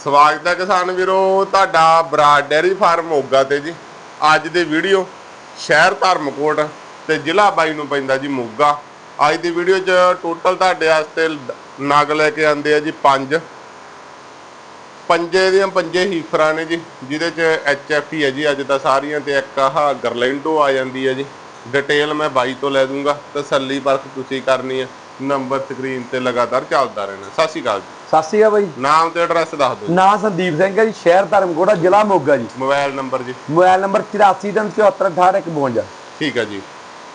ਸਵਾਗਤ ਹੈ ਕਿਸਾਨ ਵੀਰੋ, ਤੁਹਾਡਾ ਬਰਾਡ ਡੈਰੀ ਫਾਰਮ ਮੋਗਾ ਤੇ ਜੀ। ਅੱਜ ਦੀ ਵੀਡੀਓ ਸ਼ਹਿਰ ਧਰਮਕੋਟ ਤੇ ਜ਼ਿਲ੍ਹਾ ਬਾਈ ਨੂੰ ਪੈਂਦਾ ਜੀ ਮੋਗਾ। ਅੱਜ ਦੀ ਵੀਡੀਓ 'ਚ ਟੋਟਲ ਤੁਹਾਡੇ ਵਾਸਤੇ ਨਗ ਲੈ ਕੇ ਆਂਦੇ ਆ ਜੀ ਪੰਜ। ਪੰਜੇ ਦੀਆਂ ਪੰਜੇ ਹੀਫਰਾਂ ਨੇ ਜੀ, ਜਿਹਦੇ 'ਚ ਐਚਐਫ ਹੀ ਹੈ ਜੀ, ਅੱਜ ਤਾਂ ਸਾਰੀਆਂ ਤੇ ਇੱਕ ਆਹ ਗਰਲੈਂਡੋ ਆ ਜਾਂਦੀ ਹੈ ਜੀ। ਡਿਟੇਲ ਮੈਂ ਬਾਈ ਤੋਂ ਲੈ ਦੂੰਗਾ, ਤਸੱਲੀ ਪਰਖ ਤੁਸੀਂ ਕਰਨੀ ਹੈ ਨੰਬਰ ਸਕਰੀਨ ਤੇ ਲਗਾਤਾਰ ਚੱਲਦਾ ਰਹਿਣਾ। ਸਤਿ ਸ਼੍ਰੀ ਅਕਾਲ ਜੀ। ਸਤਿ ਸ਼੍ਰੀ ਅਕਾਲ ਬਾਈ। ਨਾਮ ਤੇ ਐਡਰੈਸ ਦੱਸ ਦਿਓ। ਨਾਂ ਸੰਦੀਪ ਸਿੰਘ ਹੈ ਜੀ ਸ਼ਹਿਰ ਧਰਮਕੋਟਾ ਜ਼ਿਲ੍ਹਾ ਮੋਗਾ ਜੀ। ਮੋਬਾਈਲ ਨੰਬਰ ਜੀ। ਮੋਬਾਈਲ ਨੰਬਰ 8474185152 ਠੀਕ ਹੈ ਜੀ।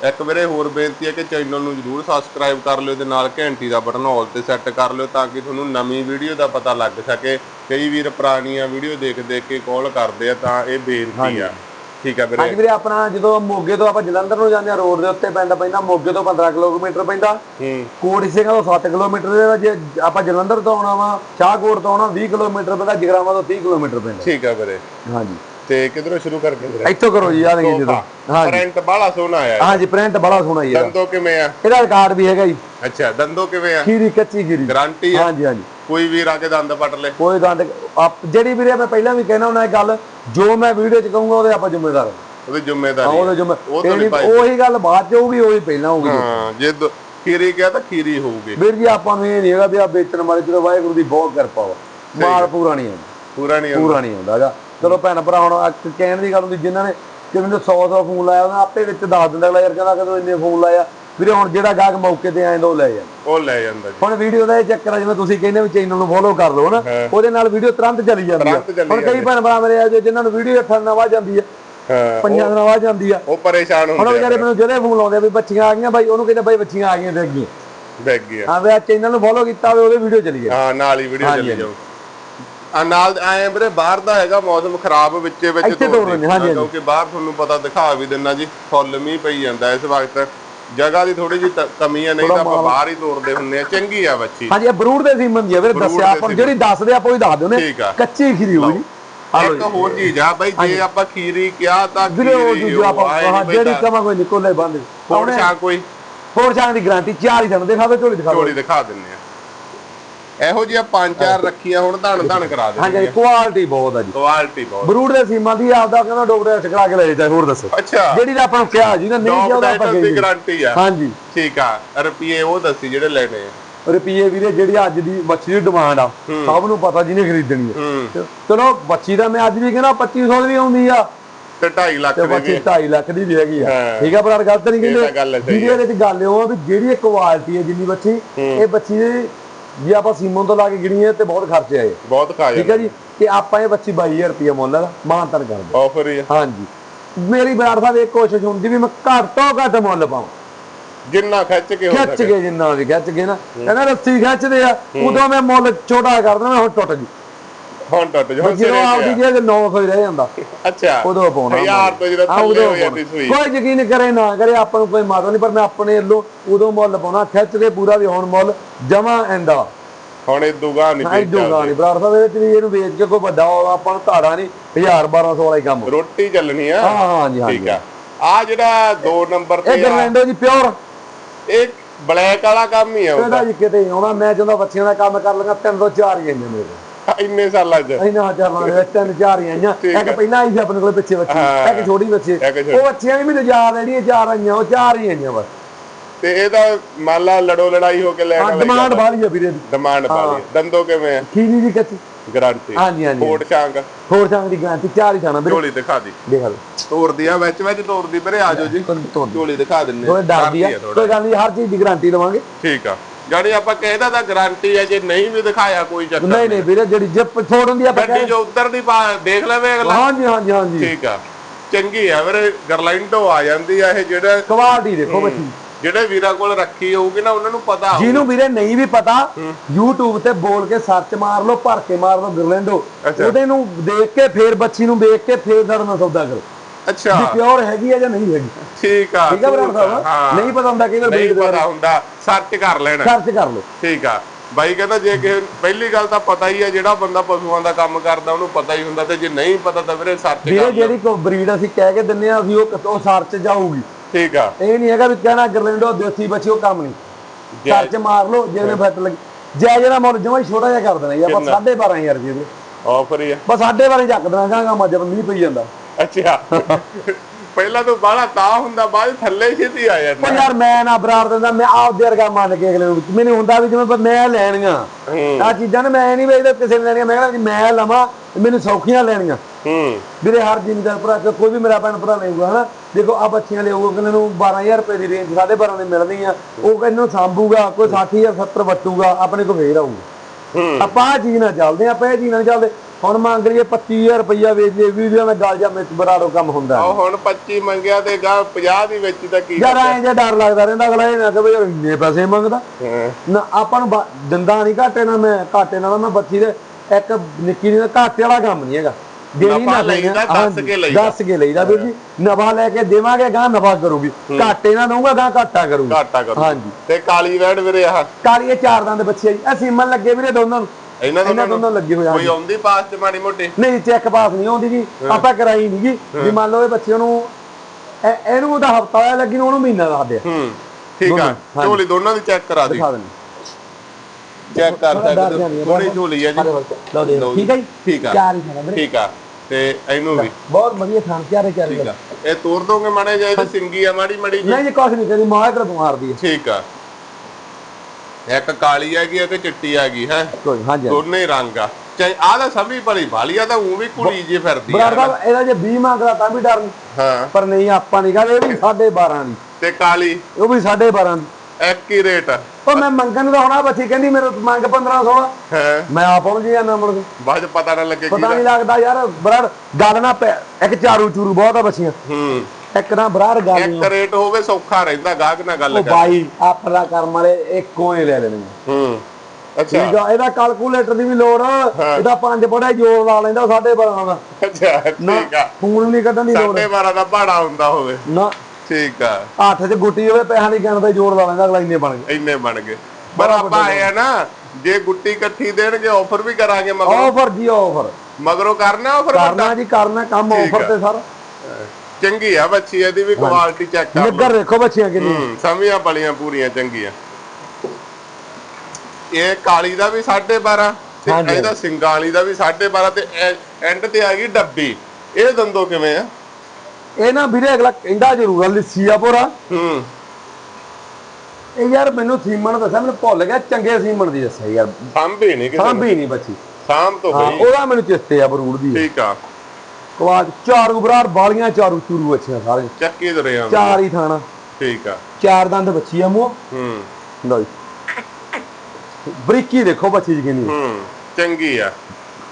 ਇੱਕ ਵੀਰੇ ਹੋਰ ਬੇਨਤੀ ਹੈ ਕਿ ਚੈਨਲ ਨੂੰ ਜਰੂਰ ਸਬਸਕ੍ਰਾਈਬ ਕਰ ਲਿਓ ਤੇ ਨਾਲ ਘੰਟੀ ਦਾ ਬਟਨ ਆਲ ਤੇ ਸੈੱਟ ਕਰ ਲਿਓ ਤਾਂ ਕਿ ਤੁਹਾਨੂੰ ਨਵੀਂ ਵੀਡੀਓ ਦਾ ਪਤਾ ਲੱਗ ਸਕੇ। ਕਈ ਵੀਰ ਪੁਰਾਣੀਆਂ ਵੀਡੀਓ ਦੇਖ ਦੇਖ ਕੇ ਕਾਲ ਕਰਦੇ ਆ ਤਾਂ ਇਹ ਬੇਨਤੀ ਆ। ਠੀਕ ਹੈ ਵੀਰੇ। ਹਾਂਜੀ ਵੀਰੇ ਆਪਣਾ ਜਦੋਂ ਮੋਗੇ ਤੋਂ ਆਪਾਂ ਜਲੰਧਰ ਨੂੰ ਜਾਂਦੇ ਆ ਰੋਡ ਦੇ ਉੱਤੇ ਪੈਂਦਾ ਪੈਂਦਾ ਮੋਗੇ ਤੋਂ 15 ਕਿਲੋਮੀਟਰ ਪੈਂਦਾ। ਹੂੰ। ਕੋਟ ਸਿੰਘਾਂ ਤੋਂ 7 ਕਿਲੋਮੀਟਰ ਦੇ ਜੇ ਆਪਾਂ ਜਲੰਧਰ ਤੋਂ ਆਉਣਾ ਵਾ ਸ਼ਾਹਕੋਟ ਤੋਂ ਆਉਣਾ 20 ਕਿਲੋਮੀਟਰ ਪੈਂਦਾ ਜਗਰਾਵਾਂ ਤੋਂ 30 ਕਿਲੋਮੀਟਰ ਪੈਂਦਾ। ਠੀਕ ਹੈ ਵੀਰੇ। ਹਾਂਜੀ। ਤੇ ਕਿਧਰੋਂ ਸ਼ੁਰੂ ਕਰਕੇ ਵੀਰੇ? ਇੱਥੋਂ ਕਰੋ ਜੀ ਆ ਦੇਖੀ ਜਦੋਂ। ਹਾਂਜੀ। ਪ੍ਰਿੰਟ ਬਾਲਾ ਸੋਹਣਾ ਆਇਆ। ਹੈ। ਹਾਂਜੀ ਪ੍ਰਿੰਟ ਬੜਾ ਸੋਹਣਾ ਜੀ ਦੰਦੋ ਕਿਵੇਂ ਆ? ਇਹਦਾ ਰਿਕਾਰਡ ਵੀ ਹੈਗਾ ਜੀ। ਅੱਛਾ ਦੰਦੋ ਕਿਵੇਂ ਆ? ਖੀਰੀ ਕੱਚੀ ਖੀਰੀ। ਗਾਰੰਟੀ ਆ। ਹਾਂਜੀ ਹਾਂਜੀ। ਕੋਈ ਵੀਰ ਆ ਕੇ ਦੰਦ ਪੱਟ ਲੈ। ਕੋਈ ਦੰਦ ਆਪ- ਜਿਹੜੀ ਵੀਰੇ ਮੈਂ ਪਹਿਲਾਂ ਵੀ ਕਹਿਣਾ ਹੁੰਦਾ ਇਹ ਗੱਲ ਜੋ ਮੈਂ ਵੀਡੀਓ 'ਚ ਕਹੂੰਗਾ ਉਹਦੇ ਆਪਾਂ ਜ਼ਿੰਮੇਦਾਰ ਹਾਂ। ਉਹਦੀ ਜ਼ਿੰਮੇਵਾਰੀ ਉਹਦੇ। ਜ਼ਿੰਮੇ ਉਹ ਤਾਂ ਨਹੀਂ ਉਹੀ ਗੱਲ ਬਾਅਦ 'ਚ ਹੋਊਗੀ ਉਹੀ ਪਹਿਲਾਂ ਹੋਊਗੀ। ਹਾਂ ਜੇ ਦ- ਖੀਰੀ ਤਾਂ ਖੀਰੀ ਹੋਊਗੀ। ਵੀਰ ਜੀ ਆਪਾਂ ਨੂੰ ਇਹ ਨਹੀਂ ਹੈਗਾ ਵੀ ਆ ਵੇਚਣ ਵਾਲੇ ਜਦੋਂ ਵਾਹਿਗੁਰੂ ਦੀ ਬਹੁਤ ਕਿਰਪਾ ਵਾ। ਮਾਲ ਪੂਰਾ ਨਹੀਂ ਆਉਂਦਾ ਪੂਰਾ ਨਹੀਂ ਪੂਰਾ ਨਹੀਂ ਆਉਂਦਾ ਹੈਗਾ। ਚਲੋ ਭੈਣ ਭਰਾ ਹੁਣ ਆ ਕਹਿਣ ਦੀ ਗੱਲ ਹੁੰਦੀ ਜਿਨ੍ਹਾਂ ਨੇ ਕਿਵੇਂ ਦੇ 100 100 ਫੋਨ ਲਾਇਆ ਉਹਨਾਂ ਆਪੇ ਵਿੱਚ ਦੱਸ ਦਿੰਦਾ ਅਗਲਾ ਯਾਰ ਕਹਿੰਦਾ ਕਦੋਂ ਇੰਨੇ ਫੋਨ ਲਾਇਆ ਵੀਰੇ ਹੁਣ ਜਿਹੜਾ ਗਾਹਕ ਮੌਕੇ ਤੇ ਆਇਆ ਉਹ ਲੈ ਜਾ ਉਹ ਲੈ ਜਾਂਦਾ ਜੀ। ਹੁਣ ਵੀਡੀਓ ਦਾ ਇਹ ਚੱਕਰ ਆ ਜਿਵੇਂ ਤੁਸੀਂ ਕਹਿੰਦੇ ਵੀ ਚੈਨਲ ਨੂੰ ਫੋਲੋ ਕਰ ਲਓ ਨਾ ਹਾਂ। ਉਹਦੇ ਨਾਲ ਵੀਡੀਓ ਤੁਰੰਤ ਚਲੀ ਜਾਂਦੀ ਆ। ਚੱਲੀ ਹੁਣ ਕਈ ਭੈਣ ਭਰਾ ਮੇਰੇ ਆ ਜੋ ਜਿਨ੍ਹਾਂ ਨੂੰ ਵੀਡੀਓ ਅੱਠਾਂ ਦਿਨਾਂ ਬਾਅਦ ਜਾਂਦੀ ਆ ਹਾਂ ਪੰਜਾਂ ਦਿਨਾਂ ਬਾਅਦ ਜਾਂਦੀ ਆ। ਉਹ ਪਰੇਸ਼ਾਨ ਹੁਣ ਹੁੰਦੇ ਵਿਚਾਰੇ ਮੈਨੂੰ ਜਿਹੜੇ ਫੋਨ ਲਾਉਂਦੇ ਆ ਵੀ ਬੱਚੀਆਂ ਆ ਗਈਆਂ ਬਾਈ ਉਹਨੂੰ ਕਹਿੰਦੇ ਬਾਈ ਬੱਚੀਆਂ ਆ ਗਈਆਂ ਦੇਖ ਗਈਆਂ ਬੈਗ ਗਿਆ ਹਾਂ ਵੀ ਆ ਚੈਨਲ ਨੂੰ ਫੋਲੋ ਕੀਤਾ ਹੋਵੇ ਉਹਦੇ ਵੀਡੀਓ ਚਲੀ ਗਈ ਹਾਂ ਨਾਲ ਹੀ ਵੀਡੀਓ ਚੱਲੀ ਜਾਓ ਆ ਨਾਲ ਆਏ ਵੀਰੇ ਬਾਹਰ ਦਾ ਹੈਗਾ ਮੌਸਮ ਖਰਾਬ ਵਿੱਚੇ ਵਿੱਚ ਹਾਂਜੀ। ਕਿਉਂਕਿ ਬਾਹਰ ਤੁਹਾਨੂੰ ਪਤਾ ਦਿਖਾ ਵੀ ਦਿੰਨਾ ਜੀ ਫੁੱਲ ਮੀਂਹ ਪਈ ਜਾਂਦਾ ਇਸ ਵਕਤ। ਜਗ੍ਹਾ ਦੀ ਥੋੜੀ ਤ- ਕਮੀ ਆ ਨਹੀਂ ਤਾਂ ਆਪਾਂ ਬਾਹਰ ਹੀ ਤੋੜਦੇ ਹੁੰਨੇ ਆ ਚੰਗੀ ਆ ਬੱਚੀ ਹਾਂਜੀ ਇਹ ਬਰੂਡ ਦੇ ਸੀਮਨ ਦੀ ਆ ਵੀਰੇ ਦੱਸਿਆ ਆਪਾਂ ਜਿਹੜੀ ਦੱਸਦੇ ਆਪਾਂ ਉਹ ਦੱਸ ਆ। ਕੱਚੀ ਖੀਰੀ ਹੋਈ। ਇੱਕ ਹੋਰ ਚੀਜ਼ ਆ ਬਾਈ ਜੇ ਆਪਾਂ ਖੀਰੀ ਕਿਹਾ ਤਾਂ ਵੀਰੇ ਉਹ ਦੂਜਾ ਆਪਾਂ ਹਾਂ, ਜਿਹੜੀ ਕਮਾ ਕੋਈ ਨਿਕੋਲੇ ਬੰਦ। ਹੋਰ ਛਾ ਕੋਈ? ਹੋਰ ਛਾਂ ਦੀ ਗਾਰੰਟੀ ਚਾਰ ਹੀ ਸਾਨੂੰ ਦਿਖਾਵੇ ਝੋਲੀ ਦਿਖਾਵੇ ਝੋਲੀ ਦਿਖਾ ਦਿੰਨੇ ਆ। ਇਹੋ ਜਿਹੀਆਂ ਪੰਜ ਚਾਰ ਰੱਖੀਆਂ ਹੁਣ ਧਣ ਧਣ ਕਰਾ ਹਾਂਜੀ ਦਿੰਦੇ ਕੁਆਲਿਟੀ ਬਹੁਤ ਆ ਜੀ। ਕੁਆਲਿਟੀ ਬਹੁਤ। ਬਰੂਡ ਦੇ ਸੀਮਾ ਦੀ ਆਪਦਾ ਕਹਿੰਦਾ ਡਾਕਟਰ ਟਕਰਾ ਕੇ ਲੈ ਜਾਂਦਾ ਹੋਰ ਦੱਸੋ। ਅੱਛਾ। ਜਿਹੜੀ ਤਾਂ ਆਪਾਂ ਨੂੰ ਕਿਹਾ ਜੀ ਨਾ ਨਹੀਂ ਜ਼ਿਆਦਾ ਆਪਾਂ ਦੀ ਗਏ ਗਾਰੰਟੀ ਆ। ਹਾਂਜੀ। ਠੀਕ ਆ ਰੁਪਏ ਉਹ ਦੱਸੀ ਜਿਹੜੇ ਲੈਣੇ ਆ। ਰੁਪਈਏ ਵੀਰੇ ਜਿਹੜੀ ਅੱਜ ਦੀ ਮੱਛੀ ਦੀ ਡਿਮਾਂਡ ਆ ਸਭ ਨੂੰ ਪਤਾ ਜਿਹਨੇ ਖਰੀਦਣੀ ਹੂੰ। ਚਲੋ ਬੱਚੀ ਦਾ ਮੈਂ ਅੱਜ ਵੀ ਕਹਿੰਦਾ 2500 ਦੀ ਵੀ ਆਉਂਦੀ ਆ। ਤੇ 2.5 ਲੱਖ ਦੇ ਬੱਚੀ ਵੀ 2.5 ਲੱਖ ਦੀ ਵੀ ਹੈਗੀ ਆ। ਠੀਕ ਆ ਪਰ ਨਹੀਂ ਇਹ ਤਾਂ ਗੱਲ ਕਹਿੰਦੇ ਜਿਹਦੇ ਵਿੱਚ ਗੱਲ ਉਹ ਆ ਵੀ ਜਿਹੜੀ ਕੁਆਲਿਟੀ ਹੈ ਜਿੰਨੀ ਬੱਚੀ ਇਹ ਬੱਚੀ ਦੇ ਜੇ ਆਪਾਂ ਸੀਮਨ ਤੋਂ ਲਾ ਕੇ ਗਿਣੀਏ ਤੇ ਬਹੁਤ ਖਰਚੇ ਆਏ। ਬਹੁਤ ਖਾ ਠੀਕ ਹੈ ਜੀ? ਤੇ ਆਪਾਂ ਇਹ ਬੱਚੀ 22000 ਰੁਪਏ ਮੁੱਲ ਦਾ ਮਾਨਤਨ ਕਰਦੇ ਆਫਰ ਹੀ ਆ। ਹਾਂਜੀ। ਮੇਰੀ ਬਰਾੜ ਸਾਹਿਬ ਇੱਕ ਕੋਸ਼ਿਸ਼ ਹੁੰਦੀ ਵੀ ਮੈਂ ਘੱਟ ਤੋਂ ਘੱਟ ਮੁੱਲ ਪਾਵਾਂ। ਜਿੰਨਾ ਖਿੱਚ ਕੇ ਹੋ ਖਿੱਚ ਸਕੇ ਕੇ ਜਿੰਨਾ ਵੀ ਖਿੱਚ ਕੇ ਨਾ। ਕਹਿੰਦਾ ਰੱਸੀ ਖਿੱਚਦੇ ਆ ਉਦੋਂ ਮੈਂ ਮੁੱਲ ਛੋਟਾ ਕਰ ਦਿੰਦਾ ਹੁਣ ਟੁੱਟ ਗਈ ਹੁਣ ਟੁੱਟ ਜਾ ਹੁਣ ਜਦੋਂ ਆਪਦੀ ਤੇ। ਜੇ 900 ਹੀ ਰਹਿ ਜਾਂਦਾ। ਅੱਛਾ ਉਦੋਂ ਪਾਉਣਾ ਹਜ਼ਾਰ ਤੋਂ ਜਦੋਂ ਥੱਲੇ ਹੋ ਜਾਂਦੀ। ਸੂਈ। ਕੋਈ ਯਕੀਨ ਕਰੇ ਨਾ ਕਰੇ ਆਪਾਂ ਨੂੰ ਕੋਈ ਮਾਤਰਾ ਨਹੀਂ ਪਰ ਮੈਂ ਆਪਣੇ ਵੱਲੋਂ ਉਦੋਂ ਮੁੱਲ ਪਾਉਣਾ ਖਿੱਚ ਕੇ ਪੂਰਾ ਵੀ ਹੁਣ ਮੁੱਲ ਜਮਾ ਐਂਦਾ ਹੁਣ ਇਹ ਦੁਗਾ ਨਹੀਂ ਐ ਜੋਗਾ ਨਹੀਂ ਬਰਾੜ ਸਾਹਿਬ ਇਹ ਵੀ ਇਹਨੂੰ ਵੇਚ ਕੇ ਕੋਈ ਵੱਡਾ ਆਪਾਂ ਨੂੰ ਧਾੜਾ ਨਹੀਂ 1000 1200 ਵਾਲਾ ਹੀ ਕੰਮ। ਰੋਟੀ ਚੱਲਣੀ ਆ। ਹਾਂ ਹਾਂ ਜੀ ਹਾਂ ਠੀਕ ਆ। ਆ ਜਿਹੜਾ 2 ਨੰਬਰ ਇਹ ਤੇ ਆ ਗਰਲੈਂਡੋ ਜੀ ਪਿਓਰ। ਇਹ ਬਲੈਕ ਵਾਲਾ ਕੰਮ ਹੀ ਆ ਇਹਦਾ ਉਹਦਾ। ਜੀ ਕਿਤੇ ਆਉਣਾ ਮੈਂ ਜਦੋਂ ਬੱਚਿਆਂ ਦਾ ਕੰਮ ਕਰ ਲਗਾ ਤਿੰਨ ਤੋਂ ਚਾਰ ਹੀ ਆਈਆਂ ਮੇਰੇ। ਇੰਨੇ ਸਾਲਾਂ ਚ ਇਹਨਾਂ ਚਾਰਾਂ ਦੇ ਤਿੰਨ ਚਾਰ ਹੀ ਆਈਆਂ। ਇੱਕ ਪਹਿਲਾਂ ਆਈ ਸੀ ਆਪਣੇ ਕੋਲ ਪਿੱਛੇ ਬੱਚੀ। ਇੱਕ ਛੋਟੀ ਬੱਚੀ। ਉਹ ਬੱਚੀਆਂ ਵੀ ਮੈਨੂੰ ਯਾਦ ਜਿਹੜੀਆਂ ਚਾਰ ਆਈਆਂ ਉਹ ਚਾਰ ਹੀ ਆਈਆਂ ਬਸ। ਤੇ ਇਹਦਾ ਮੰਨ ਲਾ ਲੜੋ ਲੜਾਈ ਹੋ ਕੇ ਹਾਂ ਵਾਲੀ ਡਿਮਾਂਡ ਬਾਹਲੀ ਆ ਵੀਰੇ। ਡਿਮਾਂਡ ਪਾਲੀ ਦੰਦੋ ਕਿਵੇਂ ਆ? ਖੀਰੀ ਦੀ ਕੱਚੀ। ਗਾਰੰਟੀ। ਹਾਂਜੀ ਹਾਂਜੀ। ਕੋਟ ਸ਼ਾਂਗ ਹੋਰ ਸੰਗ ਦੀ ਗਾਂਤੀ ਚਾਰ ਹੀ ਜਾਣਾ ਵੀਰੇ। ਝੋਲੀ ਦਿਖਾ ਦੀ। ਦੇਖ ਲਓ। ਤੋੜਦੀ ਆ ਵਿੱਚ ਵਿੱਚ ਤੋੜਦੀ ਵੀਰੇ ਆ ਜਾਓ ਜੀ। ਝੋਲੀ ਦਿਖਾ ਦਿੰਨੇ ਡਰਦੀ ਆ। ਕੋਈ ਗੱਲ ਨਹੀਂ ਹਰ ਚੀਜ਼ ਦੀ ਗਾਰੰਟੀ ਲਵਾਂਗੇ ਠੀਕ ਆ। ਜਾਨੀ ਆਪਾਂ ਕਹਿੰਦਾ ਤਾਂ ਗਾਰੰਟੀ ਹੈ ਜੇ ਨਹੀਂ ਵੀ ਦਿਖਾਇਆ ਕੋਈ ਚੱਕਰ ਨਹੀਂ ਨਹੀਂ ਵੀਰੇ ਜਿਹੜੀ ਜੇ ਥੋੜਨ ਦੀ ਆਪਾਂ ਗੱਡੀ ਜੋ ਉੱਤਰ ਦੀ ਪਾ ਦੇਖ ਲਵੇ ਅਗਲਾ। ਹਾਂਜੀ ਹਾਂਜੀ ਹਾਂਜੀ। ਠੀਕ ਆ। ਚੰਗੀ ਆ ਵੀਰੇ ਗਰਲਾਈਂਡੋ ਆ ਜਾਂਦੀ ਆ ਇਹ ਜਿਹੜਾ ਕੁਆਲਿਟੀ ਦੇਖੋ ਬੱਚੀ। ਜਿਹੜੇ ਵੀਰਾਂ ਕੋਲ ਰੱਖੀ ਹੋਊਗੀ ਨਾ ਉਹਨਾਂ ਨੂੰ ਪਤਾ ਹੋਊ। ਜਿਹਨੂੰ ਵੀਰੇ ਨਹੀਂ ਵੀ ਪਤਾ YouTube ਤੇ ਬੋਲ ਕੇ ਸਰਚ ਮਾਰ ਲਓ ਭਰ ਕੇ ਮਾਰ ਲਓ ਗਰਲੈਂਡੋ। ਉਹਦੇ ਨੂੰ ਦੇਖ ਕੇ ਫੇਰ ਬੱਚੀ ਨੂੰ ਦੇਖ ਕੇ ਫੇਰ ਨਾਲ ਸੌਦਾ ਕਰੋ। ਅੱਛਾ। ਵੀ ਪਿਓਰ ਹੈਗੀ ਆ ਜਾਂ ਨਹੀਂ ਹੈਗੀ। ਠੀਕ ਆ ਠੀਕ ਆ ਬਰਾੜ ਹਾਂ ਸਾਹਿਬ? ਨਹੀਂ ਪਤਾ ਹੁੰਦਾ ਕਈ ਵਾਰ ਬੀਟ ਦੇ ਪਤਾ ਹੁੰਦਾ ਸਰਚ ਕਰ ਲੈਣਾ। ਸਰਚ ਕਰ ਲਓ। ਠੀਕ ਆ। ਬਾਈ ਕਹਿੰਦਾ ਜੇ ਕਿ ਪਹਿਲੀ ਗੱਲ ਤਾਂ ਪਤਾ ਹੀ ਆ ਜਿਹੜਾ ਬੰਦਾ ਪਸ਼ੂਆਂ ਦਾ ਕੰਮ ਕਰਦਾ ਉਹਨੂੰ ਪਤਾ ਹੀ ਹੁੰਦਾ ਤੇ ਜੇ ਨਹੀਂ ਪਤਾ ਤਾਂ ਵੀਰੇ ਸਰਚ ਵੀਰੇ ਕਰ ਲਓ। ਜਿਹੜੀ ਕੋ ਬਰੀਡ ਅਸੀਂ ਕਹਿ ਕੇ ਦਿੰਨੇ ਆ ਵੀ ਉਹ ਕਿਤੋਂ- ਉਹ ਸਰਚ ਜਾਊਗੀ। ਠੀਕ ਆ। ਇਹ ਨਹੀਂ ਹੈਗਾ ਵੀ ਕਹਿਣਾ ਗਰਲੈਂਡੋ ਦੇਸੀ ਬੱਚੀ ਉਹ ਕੰਮ ਨਹੀਂ। ਸਰਚ ਮਾਰ ਲਓ ਜਿਵੇਂ ਫਿੱਟ ਲੱਗੀ। ਜੈ ਜਿਹੜਾ ਮੁੱਲ ਜਮਾ ਛੋਟਾ ਜਿਹਾ ਕਰ ਦੇਣਾ ਜੀ ਆਪਾਂ 12500 ਰੁਪਏ ਦੇ। ਆਫਰ ਹੀ ਆ। ਬਸ ਸਾਡੇ ਬਾਰੇ ਚੱਕ ਦੇਣਾ ਗਾਂਗਾ ਮੱਝ ਮੀਂਹ ਪਈ ਜਾਂਦਾ। ਅੱਛਾ। ਪਹਿਲਾਂ ਤਾਂ ਬਾਹਲਾ ਤਾਂ ਹੁੰਦਾ ਬਾਅਦ ਥੱਲੇ ਛੇਤੀ ਆ ਉਹ ਜਾਂਦਾ ਯਾਰ ਮੈਂ ਨਾ ਬਰਾੜ ਦਿੰਦਾ ਮੈਂ ਆਪਦੇ ਵਰਗਾ ਮੰਨ ਕੇ ਅਗਲੇ ਨੂੰ। ਮੈਨੂੰ ਹੁੰਦਾ ਵੀ ਜਿਵੇਂ ਮੈਂ ਲੈਣੀਆਂ। ਆ ਚੀਜ਼ਾਂ ਨਾ ਮੈਂ ਨਹੀਂ ਵੇਚਦਾ ਕਿਸੇ ਨੇ ਲੈਣੀਆਂ। ਮੈਂ ਕਹਿੰਦਾ ਜੀ ਮੈਂ ਲਵਾਂ ਮੈਨੂੰ ਸੌਖੀਆਂ ਲੈਣੀਆਂ। ਹੂੰ। ਵੀਰੇ ਹਰ ਜ਼ਿਮੀਦਾਰ ਭਰਾ ਕੋਈ ਵੀ ਮੇਰਾ ਭੈਣ ਭਰਾ ਲਏਗਾ ਹਨਾ? ਦੇਖੋ ਆ ਬੱਚੀਆਂ ਲਿਆਊਗਾ ਕਹਿੰਦੇ ਨੂੰ 12000 ਰੁਪਏ ਦੀ ਰੇਂਜ ਸਾਢੇ 12 ਦੀ ਮਿਲਣੀ ਆ। ਉਹ ਕਹਿੰਦੇ ਨੂੰ ਸਾਂਭੂਗਾ ਕੋਈ 60000 70 ਵੱਟੂਗਾ ਆਪਣੇ ਕੋਲ ਫੇਰ ਆਊਗਾ। ਹੂੰ। ਆਪਾਂ ਆ ਚੀਜ਼ ਨਾਲ ਚੱਲਦੇ ਆਪਾਂ ਇਹ ਨਾਲ ਨੀ ਚੱਲਦੇ। ਹੁਣ ਮੰਗ ਲਈਏ 25000 ਰੁਪਈਆ ਵੇਚ ਲਈਏ ਵੀਡੀਓ ਨਾਲ ਗੱਲ ਜਾਂ ਵਿੱਚ ਬਰਾੜੋ ਕੰਮ ਹੁੰਦਾ ਆਹ ਹੁਣ 25 ਮੰਗਿਆ ਤੇ ਗਾ 50 ਦੀ ਵਿੱਚ ਤਾਂ ਕੀ ਯਾਰ ਐਂ ਜੇ ਡਰ ਲੱਗਦਾ ਰਹਿੰਦਾ ਅਗਲਾ ਇਹ ਨਾ ਕਿ ਬਈ ਇੰਨੇ ਪੈਸੇ ਮੰਗਦਾ। ਨਾ ਆਪਾਂ ਨੂੰ ਦਿੰਦਾ ਨਹੀਂ ਘਾਟੇ ਨਾਲ ਮੈਂ ਘਾਟੇ ਨਾਲ ਮੈਂ ਬੱਚੀ ਦੇ ਇੱਕ ਨਿੱਕੀ ਜਿਹੀ ਘਾਟੇ ਵਾਲਾ ਕੰਮ ਨਹੀਂ ਹੈਗਾ। ਦੇਣੀ ਨਾ ਲਈਦਾ, ਦੱਸ ਕੇ ਲਈਦਾ। ਦੱਸ ਕੇ ਲਈਦਾ ਵੀਰ ਜੀ। ਨਫਾ ਲੈ ਕੇ ਦੇਵਾਂਗੇ ਗਾਂ ਨਫਾ ਕਰੂਗੀ। ਘਾਟੇ ਨਾਲ ਦਊਗਾ ਗਾਂ ਘਾਟਾ ਕਰੂਗੀ। ਘਾਟਾ ਕਰੂ ਹਾਂਜੀ। ਤੇ ਕਾਲੀ ਵੈੜ ਵੀਰੇ ਆਹ। ਕਾਲੀ ਇਹ ਚਾਰ ਦੰਦ ਬੱਚੇ ਆ ਜੀ। ਸੀਮਨ ਲੱਗੇ ਵੀਰੇ ਦੋਨਾਂ ਨੂੰ। ਇਹਨਾਂ ਇਹਨਾਂ ਦੋਨਾਂ ਲੱਗੇ ਹੋਏ ਆ ਕੋਈ ਆਉਂਦੀ ਪਾਸ ਚ ਮਾੜੀ ਮੋਟੀ? ਨਹੀਂ ਚੈੱਕ ਪਾਸ ਨਹੀਂ ਆਉਂਦੀ ਜੀ ਆਪਾਂ ਕਰਾਈ ਨਹੀਂ ਜੀ। ਵੀ ਮੰਨ ਲਓ ਇਹ ਬੱਚੇ ਨੂੰ ਇਹ- ਇਹਨੂੰ ਉਹਦਾ ਹਫਤਾ ਹੋਇਆ ਲੱਗੀ ਨੂੰ ਉਹਨੂੰ ਮਹੀਨਾ ਦੱਸਦੇ ਆ ਹੂੰ ਠੀਕ ਆ। ਝੋਲੀ ਦੋਨਾਂ ਦੀ ਚੈੱਕ ਕਰਾ ਦੀ। ਚੈੱਕ ਕਰ ਸਕਦੇ ਆ, ਥੋੜੀ ਝੋਲੀ ਆ ਜੀ। ਲਓ। ਠੀਕ ਹੈ ਜੀ? ਠੀਕ ਆ। ਠੀਕ ਆ। ਤੇ ਇਹਨੂੰ ਵੀ। ਬਹੁਤ ਵਧੀਆ ਖਾਣ ਚਾਰੇ ਚਾਰੇ ਠੀਕ ਆ। ਇਹ ਤੋੜ ਦੋਗੇ ਮਾੜੇ ਜਿਹੇ ਤੇ ਸਿੰਗੀ ਆ ਮਾੜੀ ਮਾੜੀ ਜੀ ਨਹੀਂ ਜੀ ਕੁਛ ਨਹੀਂ ਕਰੀ ਮਾਂ ਇਧਰ ਬਿਮਾਰ ਦੀ ਠੀਕ ਆ। ਇੱਕ ਕਾਲੀ ਹੈਗੀ ਆ ਤੇ ਚਿੱਟੀ ਹੈਗੀ ਹੈ? ਕੋਈ ਹਾਂਜੀ ਦੋਨੇ ਹੀ ਰੰਗ ਆ। ਚਾਹੇ ਆਹ ਤਾਂ ਸਮੀ ਭਲੀ ਭਾਲੀ ਆ ਤਾਂ ਉਹ ਵੀ ਕੁੜੀ ਜੀ ਫਿਰਦੀ ਆ ਬਰਾੜ ਸਾਹਿਬ ਇਹਦਾ ਜੇ 20 ਮੰਗਦਾ ਤਾਂ ਵੀ ਡਰ ਨਹੀਂ ਹਾਂ। ਪਰ ਨਹੀਂ ਆਪਾਂ ਨਹੀਂ ਕਹਿੰਦੇ ਇਹ ਵੀ 12.5 ਦੀ। ਤੇ ਕਾਲੀ? ਉਹ ਵੀ 12.5 ਦੀ। ਇੱਕ ਹੀ ਰੇਟ ਉਹ ਮੈਂ ਮੰਗਣ ਤਾਂ ਹੋਣਾ ਬੱਚੀ ਕਹਿੰਦੀ ਮੇਰੇ ਤੋਂ ਮੰਗ 1516 ਹੈ? ਮੈਂ ਆ ਪਹੁੰਚ ਗਿਆ ਨਾ ਮੁੜ ਕੇ ਬਾਅਦ ਚ ਪਤਾ ਨਾ ਲੱਗੇ ਕੀ ਪਤਾ ਨਹੀਂ ਲੱਗਦਾ ਯਾਰ ਬਰਾੜ ਗੱਲ ਨਾ ਪੈ- ਇੱਕ ਚਾਰੂ ਚੂਰੂ ਬਹੁਤ ਆ ਬੱਚੀਆਂ। ਹੂੰ। ਇੱਕ ਨਾ ਬਰਾੜ ਗੱਲ ਇੱਕ ਰੇਟ ਹੋਵੇ ਸੌਖਾ ਰਹਿੰਦਾ ਗਾਹਕ ਨਾਲ ਗੱਲ ਉਹ ਕਰ ਬਾਈ ਆਪਣਾ ਕਰਮ ਵਾਲੇ ਇੱਕੋ ਹੀ ਲੈ ਲੈਣਗੇ। ਹੂੰ ਅੱਛਾ। ਠੀਕ ਆ ਇਹਦਾ ਕੈਲਕੂਲੇਟਰ ਦੀ ਵੀ ਲੋੜ ਇਹਦਾ ਪੰਜ ਪੜਿਆ ਜੋੜ ਲਾ ਲੈਂਦਾ 12.5 ਦਾ। ਅੱਛਾ ਠੀਕ ਆ। ਫੋਨ ਨਹੀਂ ਕੱਢਣ ਦੀ ਲੋੜ। ਸਾਢੇ 12 ਦਾ ਭਾੜਾ ਹੁੰਦਾ ਹੋਵੇ। ਨਾ। ਠੀਕ ਆ। ਹੱਥ 'ਚ ਗੁੱਟੀ ਹੋਵੇ ਪੈਸਾ ਨਹੀਂ ਗਿਣਦਾ ਜੋੜ ਲਾ ਲੈਂਦਾ ਅਗਲਾ ਇੰਨੇ ਬਣ ਗਏ। ਇੰਨੇ ਬਣ ਗਏ। ਪਰ ਆਪਾਂ ਆਏ ਆ ਨਾ ਜੇ ਗੁੱਟੀ ਇਕੱਠੀ ਦੇਣਗੇ ਆਫਰ ਵੀ ਕਰਾਂਗੇ ਮਗਰੋਂ। ਆਫਰ ਜੀ ਆਫਰ ਮਗਰੋਂ ਕਰਨਾ ਆਫਰ ਕਰਨਾ ਜੀ ਕਰਨਾ ਕੰਮ ਆਫਰ ਤੇ ਸਰ। ਚੰਗੀ ਆ ਬੱਚੀ ਇਹਦੀ ਵੀ ਕੁਆਲਿਟੀ ਚੈੱਕ ਕਰ ਨਿੱਗਰ ਦੇਖੋ ਬੱਚੀਆਂ ਕਿੰਨੀ ਹੂੰ ਸਮੀਆਂ ਬਲੀਆਂ ਪੂਰੀਆਂ ਚੰਗੀਆਂ। ਇਹ ਕਾਲੀ ਦਾ ਵੀ 12.5 ਤੇ। ਇਹਦਾ ਸਿੰਗਾਂ ਵਾਲੀ ਦਾ ਵੀ 12.5 ਤੇ ਐਂਡ ਤੇ ਆ ਗਈ ਡੱਬੀ। ਇਹ ਦੰਦੋ ਕਿਵੇਂ ਆ? ਇਹ ਨਾ ਵੀਰੇ ਅਗਲਾ ਕਹਿੰਦਾ ਜ਼ਰੂਰ ਆ ਲਿੱਸੀ ਆ ਪੂਰਾ। ਹੂੰ। ਇਹ ਯਾਰ ਮੈਨੂੰ ਸੀਮਨ ਦੱਸਿਆ ਮੈਨੂੰ ਭੁੱਲ ਗਿਆ ਚੰਗੇ ਸੀਮਨ ਦੀ ਦੱਸਿਆ ਯਾਰ। ਸਾਂਭੀ ਨਹੀਂ ਕਿਸੇ। ਸਾਂਭੀ ਨਹੀਂ ਬੱਚੀ। ਸਾਂਭ ਤੋਂ ਹੋਈ। ਉਹਦਾ ਮੈਨੂੰ ਚਿੱਤੇ ਆ ਬਰੂੜ ਦੀ। ਠੀਕ ਆ। ਕਵਾਜ ਚਾਰੂ ਬਰਾੜ ਬਾਲੀਆਂ ਚਾਰੂ ਚੂਰੂ ਬੱਚੀਆਂ ਸਾਰੇ ਚੱਕੀ ਦਰਿਆ ਚਾਰ ਹੀ ਥਾਣਾ। ਠੀਕ ਆ। ਚਾਰ ਦੰਦ ਬੱਚੀ ਆ ਮੂੰਹ। ਹੂੰ। ਲਓ ਜੀ। ਬਰੀਕੀ ਦੇਖੋ ਬੱਚੀ ਜੀ ਕਿੰਨੀ ਹੂੰ ਚੰਗੀ ਆ।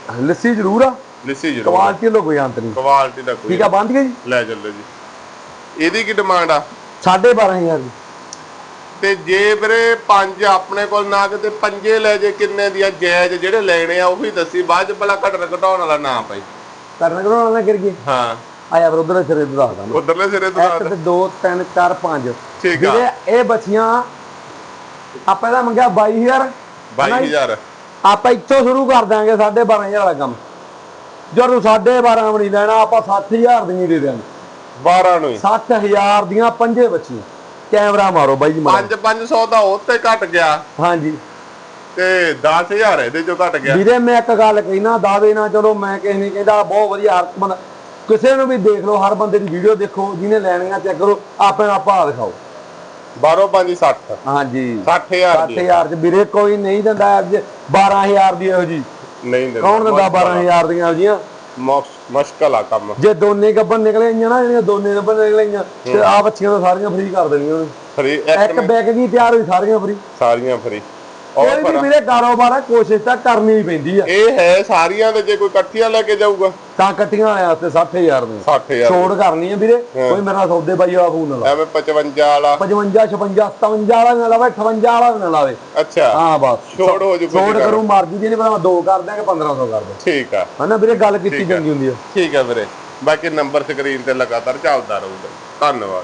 ਆ। ਲੱਸੀ ਜ਼ਰੂਰ ਆ। ਲਿੱਸੀ ਜ਼ਰੂਰ ਕਵਾਲਟੀ ਲੋ ਕੋਈ ਅੰਤ ਨਹੀਂ। ਕੁਆਲਿਟੀ ਦਾ ਕੋਈ ਠੀਕ ਆ ਬੰਦ ਗਈ? ਜੀ ਲੈ ਚੱਲੋ ਜੀ। ਇਹਦੀ ਕੀ ਡਿਮਾਂਡ ਆ? 12500 ਦੀ। ਤੇ ਜੇ ਵੀਰੇ ਪੰਜ ਆਪਣੇ ਕੋਲ ਨਾ ਕਿਤੇ ਪੰਜੇ ਲੈ ਜੇ ਕਿੰਨੇ ਦੀ ਆ ਜਾਇਜ਼ ਜਿਹੜੇ ਲੈਣੇ ਆ ਉਹੀ ਦੱਸੀ। ਬਾਅਦ ਚ ਭਲਾ ਘਟਣ ਘਟਾਉਣ ਵਾਲਾ ਨਾ ਪਈ ਕਰਨ ਕਰੋ ਨਾ ਕਰ ਗਏ ਹਾਂ। ਆਇਆ ਫਿਰ ਉਧਰ ਸਿਰੇ ਤੋਂ ਦੱਸਦਾ ਮੈਂ ਉਧਰਲੇ ਸਿਰੇ ਤੋਂ ਇੱਕ ਤੇ 2 3 4 5 ਠੀਕ ਆ। ਇਹ ਬੱਚੀਆਂ ਆਪਾਂ ਇਹਦਾ ਮੰਗਿਆ 22000 22000 ਆਪਾਂ ਇੱਥੋਂ ਸ਼ੁਰੂ ਕਰ ਦਾਂਗੇ 12500 ਵਾਲਾ ਕੰਮ। ਜਦੋਂ 12.5 ਵੀ ਨਹੀਂ ਲੈਣਾ ਆਪਾਂ 60000 ਦੀਆਂ ਹੀ ਦੇ ਦਿਆਂਗੇ। 12 ਨੂੰ ਹੀ। 60000 ਦੀਆਂ ਪੰਜੇ ਬੱਚੀਆਂ। ਕੈਮਰਾ ਮਾਰੋ ਬਾਈ ਜੀ ਮਾਰੋ 5 500 ਦਾ ਉਹ ਤੇ ਘਟ ਗਿਆ। ਹਾਂਜੀ। ਤੇ 10000 ਇਹਦੇ ਚੋਂ ਘਟ ਗਿਆ। ਵੀਰੇ ਮੈਂ ਇੱਕ ਗੱਲ ਕਹਿਣਾ ਦਾਵੇ ਨਾ ਚਲੋ ਮੈਂ ਕਿਸੇ ਨਹੀਂ ਕਹਿੰਦਾ ਬਹੁਤ ਵਧੀਆ ਹਰ ਬੰਦਾ। ਕਿਸੇ ਨੂੰ ਵੀ ਦੇਖ ਲਓ ਹਰ ਬੰਦੇ ਦੀ ਵੀਡੀਓ ਦੇਖੋ ਜਿਹਨੇ ਲੈਣੀਆਂ ਚੈੱਕ ਕਰੋ ਆਪਣਾ ਭਾਅ ਦਿਖਾਓ। 12 5 60 ਹਾਂਜੀ। 60000 ਦੀ। 7000 ਚ ਵੀਰੇ ਕੋਈ ਨਹੀਂ ਦਿੰਦਾ ਅੱਜ 12000 ਦੀ ਇਹੋ ਜੀ। ਨਹੀਂ ਦਿੰਦਾ। ਕੌਣ ਦਿੰਦਾ 12000 ਦੀਆਂ ਇਹੋ ਜੀਆਂ? ਮੁਸ਼- ਮੁਸ਼ਕਲ ਆ ਕੰਮ। ਜੇ ਦੋਨੇ ਗੱਬਨ ਨਿਕਲੇ ਆਈਆਂ ਨਾ ਜਿਹੜੀਆਂ ਦੋਨੇ ਗੱਬਨ ਨਿਕਲੇ ਆਈਆਂ ਤੇ ਆ ਬੱਚੀਆਂ ਤਾਂ ਸਾਰੀਆਂ ਫ੍ਰੀ ਕਰ ਦੇਣੀਆਂ ਉਹਨੇ। ਫਰੀ ਇੱਕ ਬੈਗ ਜੀ ਤਿਆਰ ਹੋਈ ਸਾਰੀਆਂ ਫ੍ਰੀ ਸਾਰੀਆਂ ਫਰੀ ਕੋਈ ਵੀ ਵੀਰੇ ਕਾਰੋਬਾਰ ਆ ਕੋਸ਼ਿਸ਼ ਤਾਂ ਕਰਨੀ ਹੀ ਪੈਂਦੀ ਆ। ਇਹ ਹੈ ਸਾਰੀਆਂ ਦੇ ਜੇ ਕੋਈ ਇਕੱਠੀਆਂ ਲੈ ਕੇ ਜਾਊਗਾ। ਤਾਂ ਕੱਟੀਆਂ ਵਾਲਿਆਂ ਵਾਸਤੇ 60000 ਦੀਆਂ। 60000 ਛੋੜ ਕਰਨੀ ਹੈ ਵੀਰੇ। ਕੋਈ ਮੇਰੇ ਸੌਦੇ ਬਾਈ ਆ ਫੋਨ ਲਾ। ਐਵੇਂ 55 ਵਾਲਾ। 55 56 57 ਵਾਲਾ ਨਾ ਲਾਵੇ 58 ਵਾਲਾ ਨਾ ਲਾਵੇ। ਅੱਛਾ। ਹਾਂ ਬਸ। ਛੋੜ ਹੋ ਜੂ ਛੋੜ ਕਰੂ ਮਰਜ਼ੀ ਦੀ ਨਹੀਂ ਪਰ ਦੋ ਕਰ ਦਿਆਂਗੇ 1500 ਕਰ ਦੇ ਠੀਕ ਆ। ਹਨਾ ਵੀਰੇ ਗੱਲ ਕੀਤੀ ਚੰਗੀ ਹੁੰਦੀ ਆ। ਠੀਕ ਆ ਵੀਰੇ। ਬਾਕੀ ਨੰਬਰ ਸਕਰੀਨ ਤੇ ਲਗਾਤਾਰ ਚੱਲਦਾ ਰਹੂਗਾ। ਧੰਨਵਾਦ।